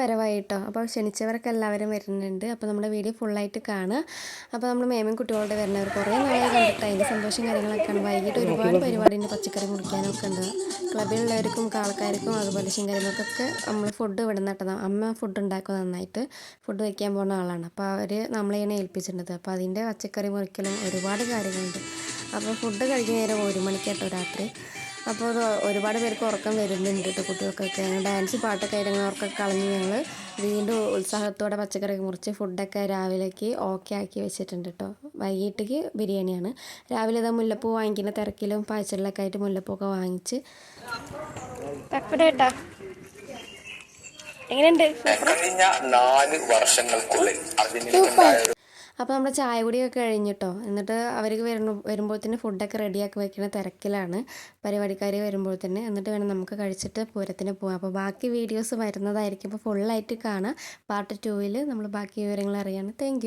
വരവായിട്ടോ. അപ്പോൾ ക്ഷണിച്ചവർക്ക് എല്ലാവരും വരുന്നുണ്ട്. അപ്പോൾ നമ്മുടെ വീഡിയോ ഫുള്ളായിട്ട് കാണുക. അപ്പോൾ നമ്മൾ മേമയും കുട്ടികളുടെ വരുന്നവർ കുറേ നാളെ കണ്ടിട്ട് അതിന്റെ സന്തോഷം കാര്യങ്ങളൊക്കെയാണ്. വൈകിട്ട് ഒരുപാട് പരിപാടിയുണ്ട്. പച്ചക്കറി മുറിക്കാനൊക്കെ ഉണ്ട്. ക്ലബിലുള്ളവർക്കും ആൾക്കാർക്കും അതുപോലെ ശിങ്കാരികൾക്കൊക്കെ നമ്മൾ ഫുഡ് ഇവിടെ നട്ടതാണ് അമ്മ ഫുഡ് ഉണ്ടാക്കും നന്നായിട്ട്. ഫുഡ് വയ്ക്കാൻ പോകുന്ന ആളാണ്. അപ്പോൾ അവർ നമ്മളെയാണ് ഏൽപ്പിച്ചിട്ടുണ്ട് അപ്പോൾ അതിന്റെ പച്ചക്കറി മുറിക്കലും ഒരുപാട് കാര്യങ്ങളുണ്ട്. അപ്പോൾ ഫുഡ് കഴിക്കുന്ന നേരം ഒരു മണിക്കാട്ടോ രാത്രി. അപ്പോൾ അത് ഒരുപാട് പേർക്ക് ഉറക്കം വരുന്നുണ്ട് കേട്ടോ കുട്ടികൾക്കൊക്കെ. അങ്ങനെ ഡാൻസ് പാട്ടൊക്കെ ആയിട്ട് ഉറക്കം കളഞ്ഞ് ഞങ്ങൾ വീണ്ടും ഉത്സാഹത്തോടെ പച്ചക്കറി മുറിച്ച് ഫുഡൊക്കെ രാവിലേക്ക് ഓക്കെ ആക്കി വെച്ചിട്ടുണ്ട് കേട്ടോ. വൈകിട്ടേക്ക് ബിരിയാണിയാണ്. രാവിലെ ഇതാ മുല്ലപ്പൂ വാങ്ങിക്കുന്ന തിരക്കിലും പായച്ചലിലൊക്കെ ആയിട്ട് മുല്ലപ്പൂക്കെ വാങ്ങിച്ച്. കേട്ടോ. എങ്ങനെയുണ്ട്? കഴിഞ്ഞ നാല് വർഷങ്ങൾക്കുള്ളിൽ അതിന് അപ്പോൾ നമ്മുടെ ചായ കുടിയൊക്കെ കഴിഞ്ഞിട്ടോ. എന്നിട്ട് അവർക്ക് വരുന്ന വരുമ്പോഴത്തേന് ഫുഡൊക്കെ റെഡിയാക്കി വെക്കുന്ന തിരക്കിലാണ്. പരിപാടിക്കാർ വരുമ്പോൾ തന്നെ എന്നിട്ട് വേണം നമുക്ക് കഴിച്ചിട്ട് പൂരത്തിന് പോകാം അപ്പോൾ ബാക്കി വീഡിയോസ് വരുന്നതായിരിക്കും. അപ്പോൾ ഫുള്ളായിട്ട് കാണാം. പാർട്ട് ടൂവിൽ നമ്മൾ ബാക്കി വിവരങ്ങൾ അറിയാണ് താങ്ക്